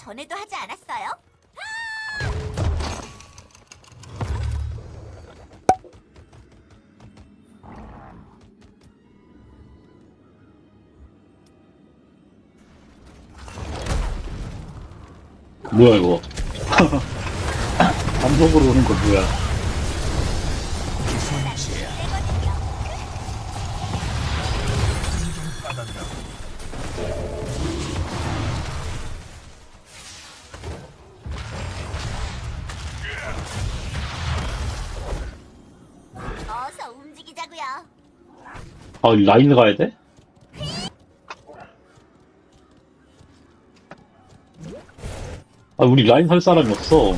전에도 하지 않았어요? 뭐야 이거 단독으로 오는 거 뭐야 아 라인 가야 돼? 아 우리 라인 할 사람이 없어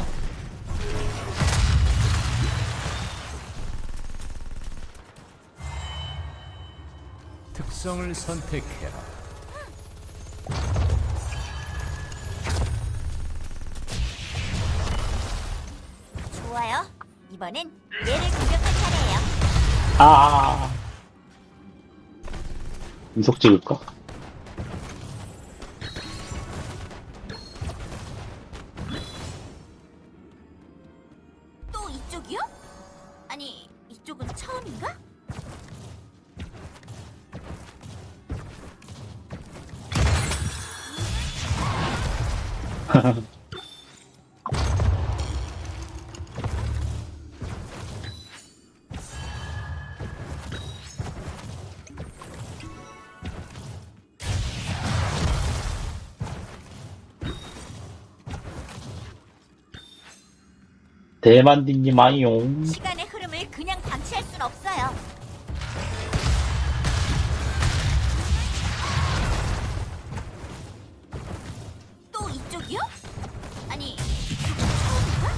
특성을 선택해라. 좋아요. 이번엔 얘를 공격할 차례예요. 아 이속 찍을까? 또 이쪽이요? 아니, 이쪽은 처음인가? 대만디님 아이용 시간의 흐름을 그냥 방치할 순 없어요. 또 이쪽이요? 아니, 처음인가?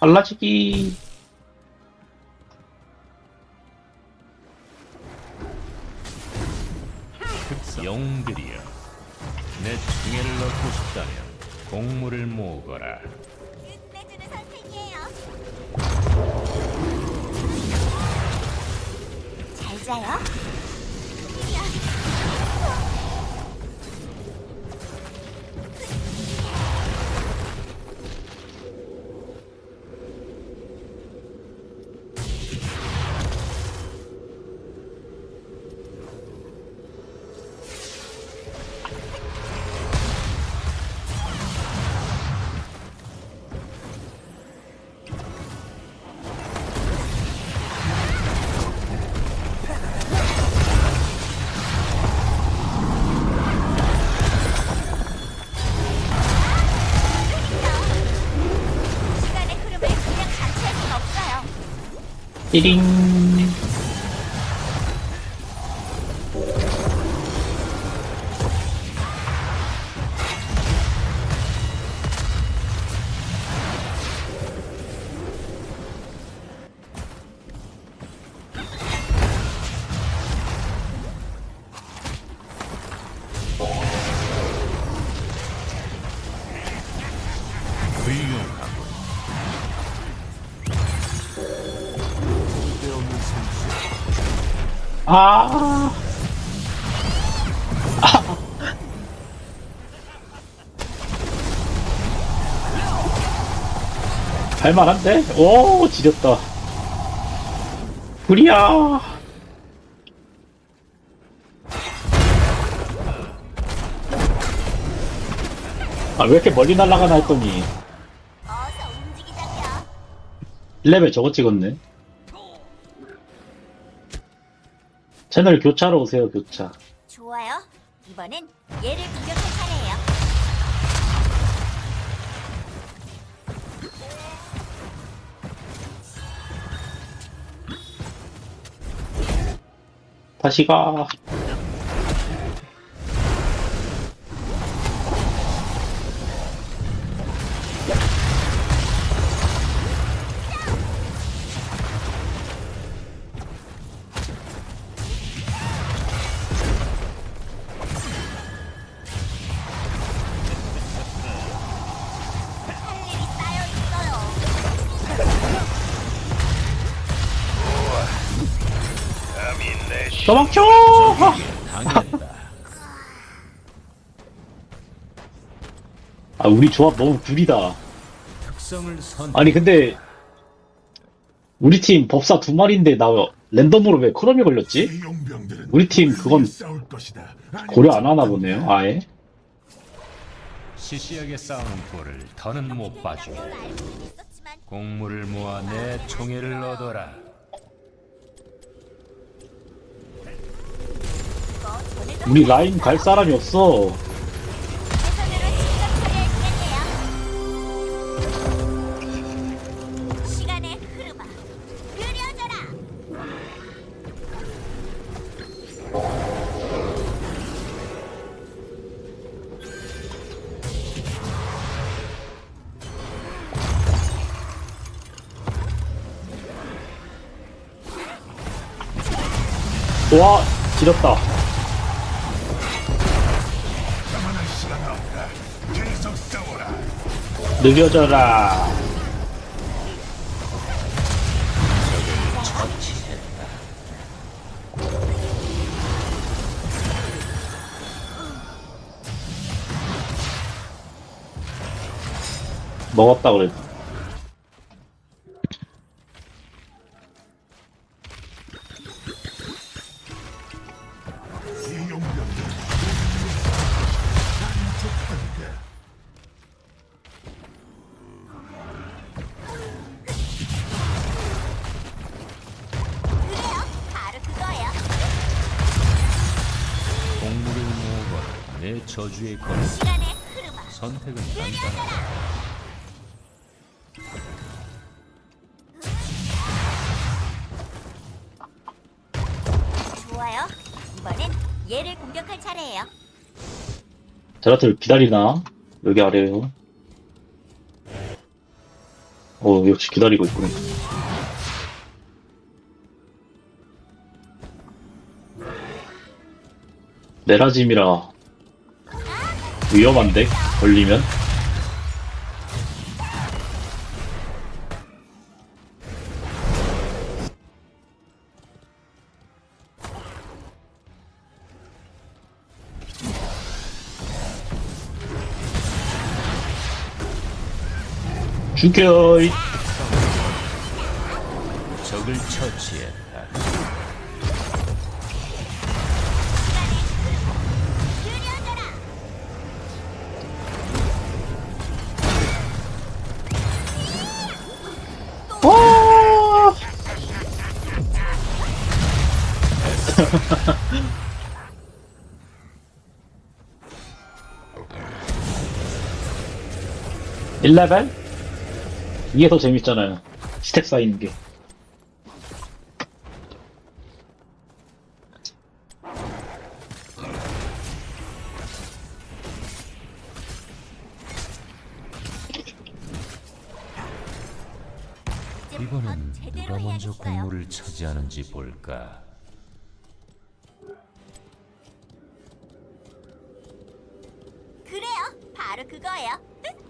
빨라지기 잘 자요. 叮。叮 솜씨. 아 할만한데? 오 지렸다 불이야 아 왜 이렇게 멀리 날아가나 했더니. 1레벨 저거 찍었네 채널 교차로 오세요 교차 좋아요. 이번엔 얘를 공격할 차례예요. 다시 가 도망쳐! 아! 우리 조합 너무 구리다. 아니, 근데, 우리 팀 법사 두 마리인데, 나 랜덤으로 왜 크롬이 걸렸지? 우리 팀 그건. 고려 안 하나 보네요, 아예. 시시하게 싸우는 꼴을 더는 못 알고는 있었지만 공물을 모아 내 총애를 얻어라. 이거 전에도 우리 라인 갈 사람이 없어. 와, 지렸다. 느려져라. 먹었다 그래도. 저주의 건 시간의 흐름아, 선택은 간단하다. 좋아요. 이번엔 얘를 공격할 차례예요. 제라틀 기다리나? 여기 아래요. 어, 역시 기다리고 있구나. 내라짐이라 위험한데? 걸리면? 죽여! 이 적을 처치했 1레벨? 이게 더 재밌잖아요. 스택 쌓이는 게. 이번엔 누가 먼저 공물을 차지하는지 볼까. 그래요, 바로 그거예요. 미안해요.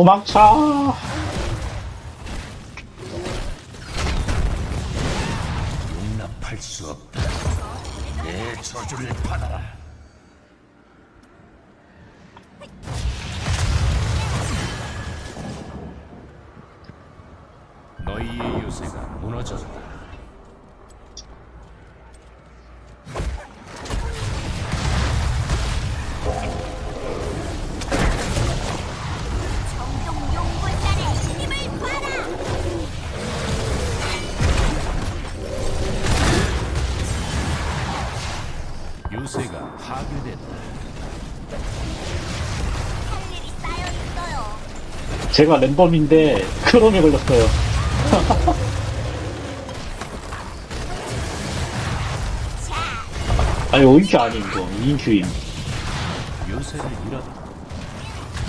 도망쳐! 용납할 수 없다. 내 저주를 받아라. 너희의 요새가 무너졌다. 제가 랜덤인데 크롬에 걸렸어요. 아니 5인큐 아님 이거 2인큐임. 요새를 잃었다.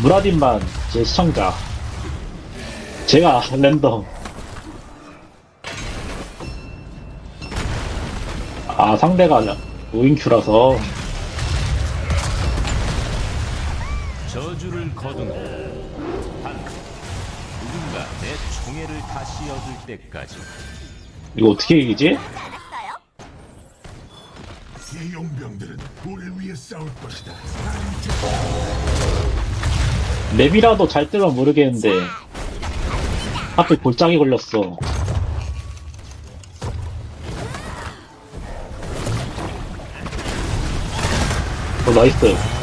무라딘만 제 시청자. 제가 랜덤. 아 상대가 5인큐라서 저주를 거두 내 총애를 다시 얻을 때까지 이거 어떻게 이기지? 이 용병들은 우리를 위해 싸울 것이다. 맵이라도 잘 뜨면 모르겠는데 하필 골짜기 걸렸어. 어 나이스.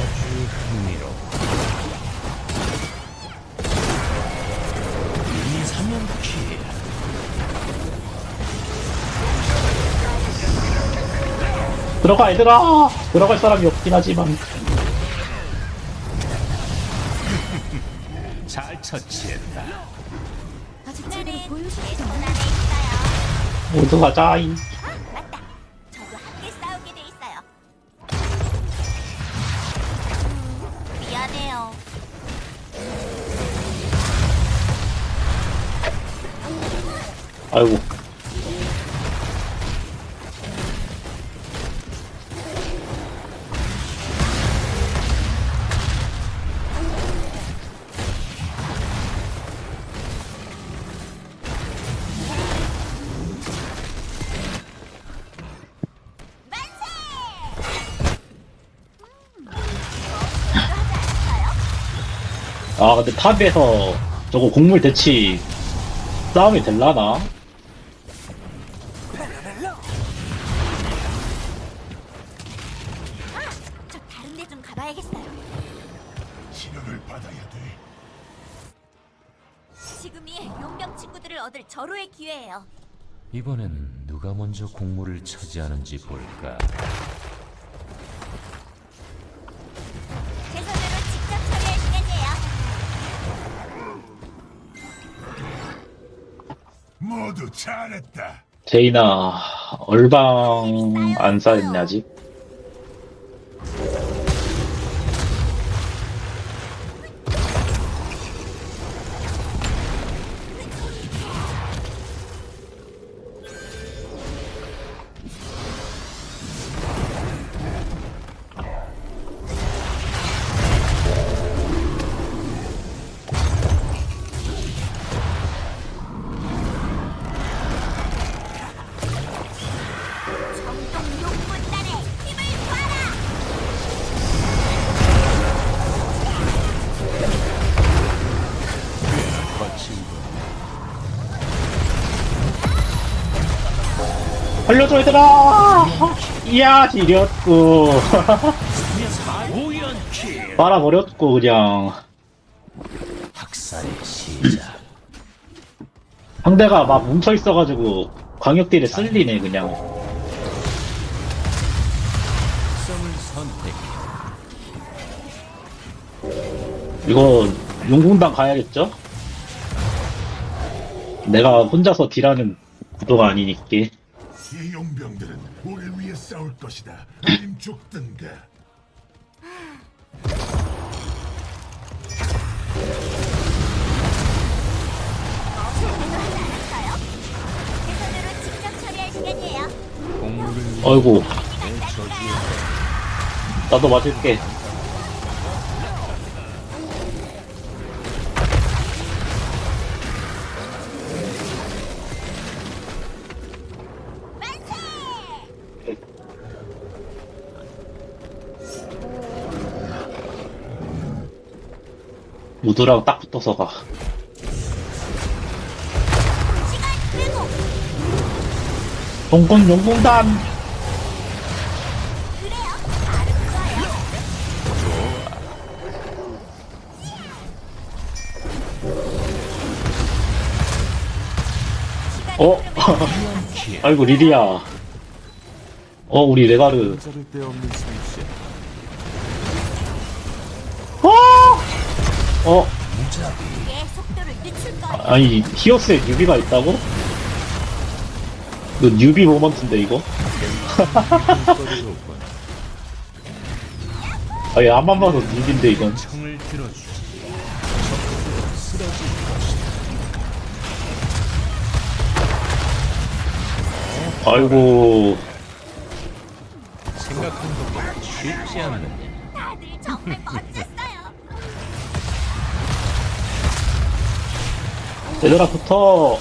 들어가 얘들아. 들어갈 사람이 없긴 하지만 잘 처치했다. 아직 제대로 보여주지. 모두 가자잉. 아, 맞다. 저도 함께 싸우게 돼 있어요. 음, 미안해요. 아이고. 근데 탑에서 저거 곡물 대치 싸움이 될라나? 저 다른 데 좀 가봐야겠어요. 치료를 받아야 돼. 지금이 용병 친구들을 얻을 절호의 기회예요. 이번엔 누가 먼저 공물을 차지하는지 볼까. 모두 잘했다. 제이나 얼방 안 아직. 살려줘 얘들아! 이야 지렸고 빨아버렸고 그냥 학살의 시작. 상대가 막 뭉쳐있어가지고 광역딜에 쓸리네 그냥. 이거 용궁당 가야겠죠? 내가 혼자서 딜하는 구도가 아니니까 이 용병들은 우리를 위해 싸울 것이다. 아님 죽든가. 직접 처리할 시간이에요. 어이구 저주에 나도 맞을게 우드랑 딱 붙어서 가 좋아요. 시간이 어? 아이고 리리야 어 우리 레가르 어! 아니 히오스에 뉴비가 있다고? 너 뉴비 모먼트인데 이거? 아니 앞만 봐도 뉴비인데 이건. 아이고 생각한 것보다 쉽지 않느냐. 다들 정말 멋졌어 얘들아 붙어